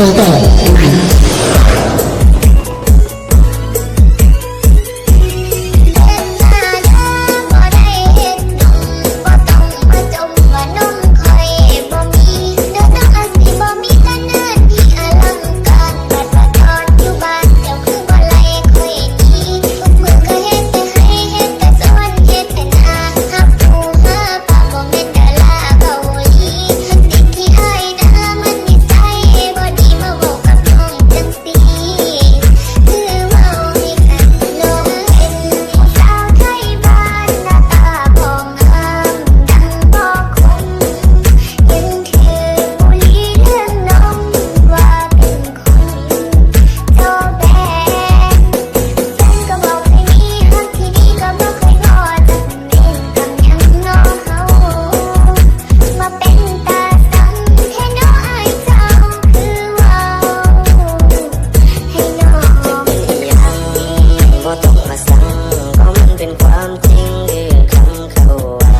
Nobel. เรื่องคำเขาวา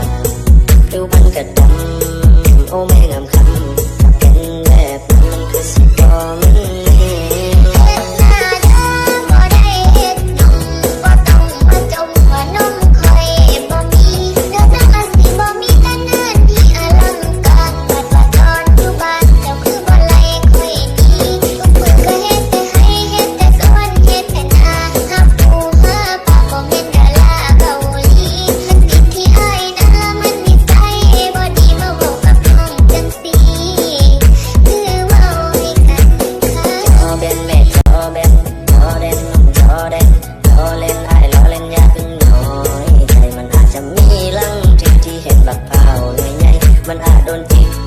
ดูมันกระดำโอแม่ don't take